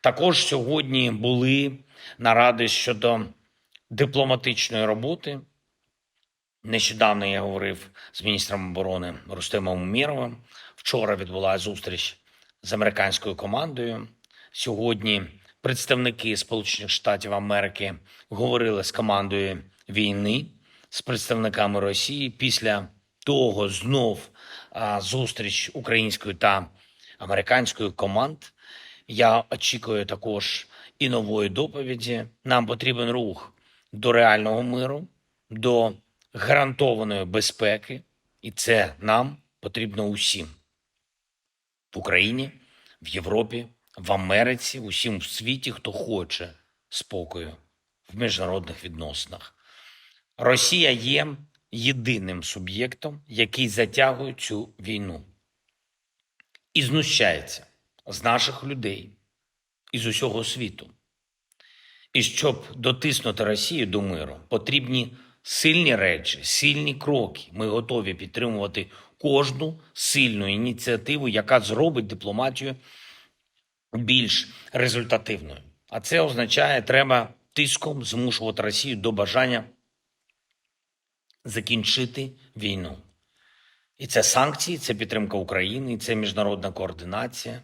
Також сьогодні були наради щодо дипломатичної роботи. Нещодавно я говорив з міністром оборони Рустемом Умєровим. Вчора відбулася зустріч з американською командою. Сьогодні представники Сполучених Штатів Америки говорили з командою війни, з представниками Росії. Після того знов зустріч української та американської команд. Я очікую також і нової доповіді. Нам потрібен рух до реального миру, до гарантованої безпеки, і це нам потрібно усім в Україні, в Європі, в Америці, усім в світі, хто хоче спокою в міжнародних відносинах. Росія є єдиним суб'єктом, який затягує цю війну і знущається з наших людей і з усього світу. І щоб дотиснути Росію до миру, потрібні сильні речі, сильні кроки. Ми готові підтримувати кожну сильну ініціативу, яка зробить дипломатію більш результативною. А це означає, треба тиском змушувати Росію до бажання закінчити війну. І це санкції, це підтримка України, це міжнародна координація,